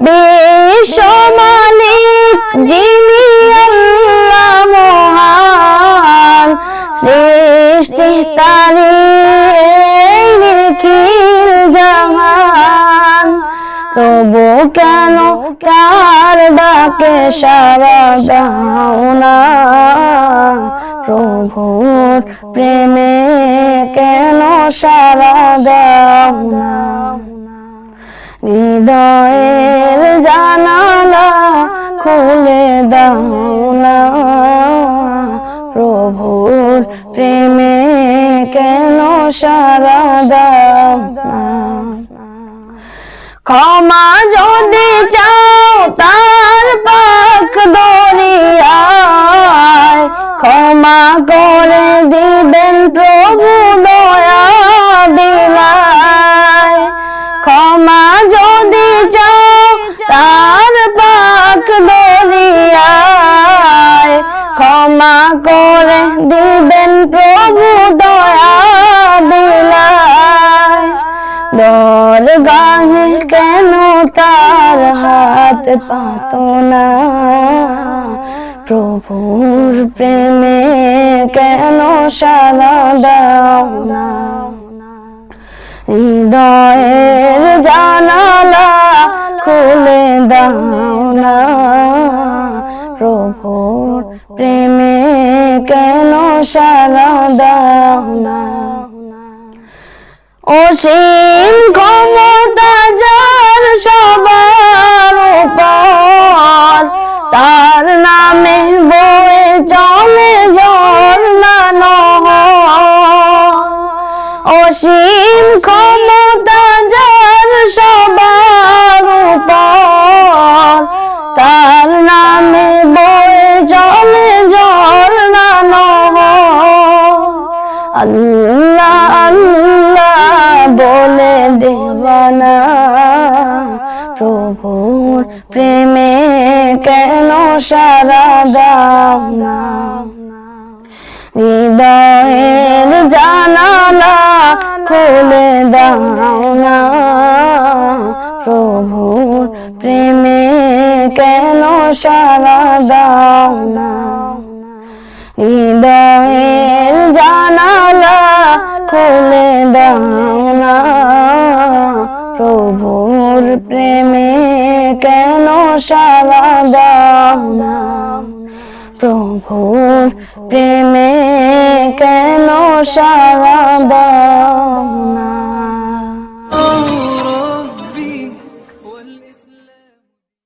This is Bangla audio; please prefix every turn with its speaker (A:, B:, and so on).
A: বিশ্ব মালিক যিনি আল্লাহ মহান। সৃষ্টি তারি নিখিল জাহান। তবু কেন কার ডাকে সারা দাও না? প্রভুর প্রেমে কেন সারা দাও না? হৃদয়ের জানালা খুলে দাও না। প্রভুর প্রেমে কেন সারা দাও ক্ষমা যদি চাও তার পাক দরিয়ায় ক্ষমা করে দিবেন প্রভু দয়া দর গাহে কেন তার হাত পাত না? প্রভুর প্রেমে কেন সারা দাও না? হৃদয়ের জানালা খুলে দাও। না প্রভুর প্রেমে কেন সারা দাও না? অসীম ক্ষমতা যার আল্লাহ আল্লাহ বলে দেবানা প্রভুর প্রেমে কেন সারা দাও না হৃদয়ের জানালা খুলে দাও না প্রভুর প্রেমে কেন সারা দাও না হৃদয়ের খুলে দাও না। প্রভুর প্রেমে কেন সারা দাও না? প্রভুর প্রেমে কেন সারা দাও